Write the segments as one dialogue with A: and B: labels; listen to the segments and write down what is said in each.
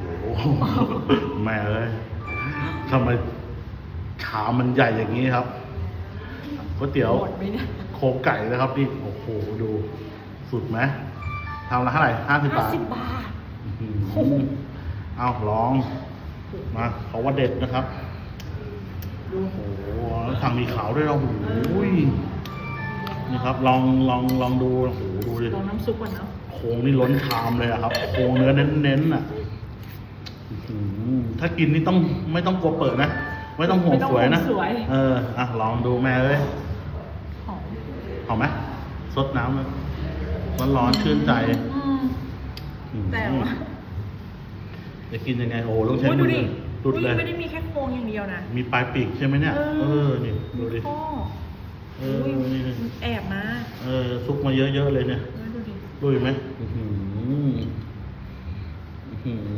A: โหแม่เอ้ยทำไมชามมันใหญ่อย่างนี้ครับก๋วยเตี๋ยว
B: หมดไหมเนี่ย
A: โครงไก่นะครับนี่โอ้โหดูสุดไหมทำละเท่าไหร่ห้าสิบบาท
B: สิบบาท
A: อื้อหือเอาลอง มาเขาว่าเด็ดนะครับ
B: ดู
A: โอ้โหแล้วทางมีขาวด้วยนะโอ้โหนี่ครับ ลองลองลองดู โอ้โหดูดิ
B: ลองน้ำซุปก่อนเนาะ
A: โครงนี่ล้นชามเลยอะครับ โครงเนื้อเน้นๆอะอื้อหือ ถ้ากินนี่ต้องไม่ต้องกลัวเปิดนะ ไม่ต้องห่วงสวยนะ
B: ไม่ต้องห่วงสวย
A: เออ อะ ลองดูแม่เอ้ย
B: หอม
A: หอมไหมสดน้ำเลยร้อนๆชื่นใจ
B: อืม
A: อื้อ
B: แต่
A: หือ
B: ว่า
A: จะกินยังไงโอ้โหต้องใช้
B: อุ๊ย
A: มื
B: ดู
A: อ
B: ดิ
A: ดุดเลย
B: ไม่ได้มีแค่โครงอย่างเดียวนะ
A: มีปลายปีกใช่ไหมเนี่ย
B: เออ
A: เออ นี่ดูดิ
B: ข้อ
A: เออนี่
B: มันแอบนะ
A: เออซุกมาเยอะๆเลยเนี่ย
B: เออดูดิ
A: ดูอีกไหมอื้อหืออื้อหือ
B: แ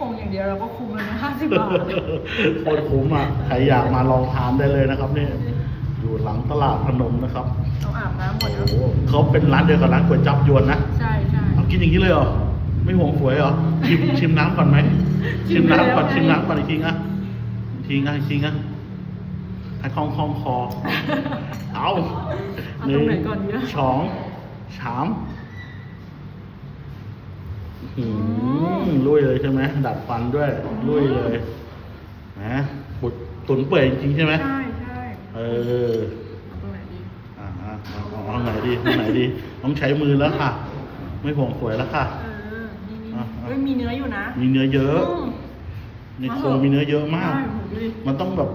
B: ค่โครงอย่างเดียวเราก็คุ้มแล้วนะห้าสิบบาท
A: โคตรคุ้มอะ ใครอยากมาลองทานได้เลยนะครับเนี่ยอยู่หลังตลาดพนมนะครับ
B: เอาอาบน้ำหมด
A: โอ้
B: แล้ว
A: โหเขาเป็นร้านเดียวกับร้านก๋วยจับยวนนะ
B: ใช่ใช่
A: เอากินอย่างนี้เลยเหรอ ไม่ห่วงสวยเหรอ ชิมชิมน้ำก่อนไหม
B: ชิ
A: ชิ
B: ม
A: ม
B: ไปแล้ว
A: น้ำก่อน
B: ไง
A: ชิมน้ำก่อนอีกทีอะอีกทีอะอีกทีอะให้คล่องคล่องคอ เอา
B: เอาตรงไหนก่อนดีอะ
A: สองสาม อื้อหือ ลุยเลยใช่ไหมดัดฟันด้วยลุยเลยนะบุดตุนเปื่อยจริงๆใช่ไหม
B: ใช่ใช่
A: เออ
B: เอาตรงไหนดี
A: อ่าเอาเอาเอาไหนดีเอาไหนดีต้องใช้มือแล้วค่ะ ไม่ห่วงสวยแล้วค่ะ
B: เออนี่นี่
A: อะ
B: เฮ้ยมีเนื้ออยู่นะ
A: มีเนื้อเยอะ
B: ม
A: ในโครงมีเนื้อเยอะมาก
B: ใช่โหดูดิ
A: มันต้องแบบ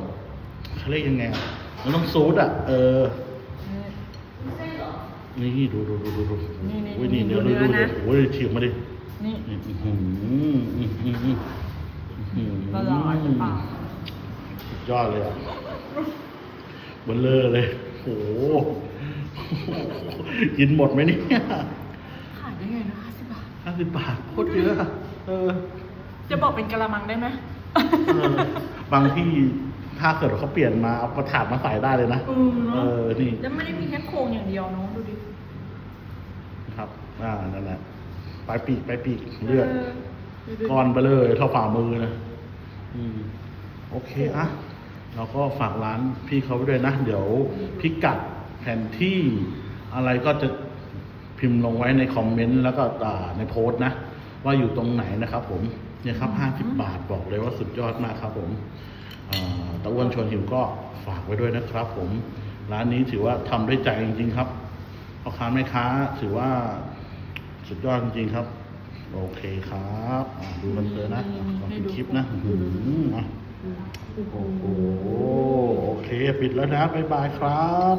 A: เขาเรียกยังไงอะมันต้องซูดอะ เออ นี่ดูดูดูดูดู
B: นี่นี่
A: โอ้ยนี่
B: นี่
A: เนื้อ
B: ดู
A: ดู
B: เนื้อนะ
A: โอ้ยฉีกมาดิ
B: ละลายในปาก
A: สุดยอดเลยอะเบลเลอร์เลยโอ้โหกินหมดไหมเนี่ย
B: ขายได้ไงนะห้าสิบบาท
A: ห้าสิบบาทโคตรเยอะอะเออ
B: จะบอกเป็นกะละมังได้ไหม
A: เออบางที่ถ้าเกิดเขาเปลี่ยนมาเอากระถาดมาใส่ได้เลยนะ
B: เออเน
A: เอ
B: อะ
A: อนี่
B: แล้วไม่ได้มีแค่โครงอย่างเดียวเนาะดูดิ
A: ครับ อ่า นั่นแหละ ปลายปีกปลายปีกเลือด
B: ดูดิ
A: ก้อนไปเลยเท่าฝ่ามือนะอืมโอเคอะเราก็ฝากร้านพี่เขาไว้ด้วยนะ เดี๋ยวพิกัดแผนที่อะไรก็จะพิมพ์ลงไว้ในคอมเมนต์แล้วก็อ่าในโพสต์นะ ว่าอยู่ตรงไหนนะครับผมเนี่ยครับห้าสิบบาทบอกเลยว่าสุดยอดมากครับผมอ่าตะอ้วนชวนหิวก็ฝากไว้ด้วยนะครับผม ร้านนี้ถือว่าทำด้วยใจจริง ๆ ครับพ่อค้าแม่ค้าถือว่า สุดยอดจริงๆครับ โอเคครับอ่าดูกันเลยนะอะขอเป็นคลิปนะอื้อหืออะโอ้โหโอเค ปิดแล้วนะบ๊ายบายครับ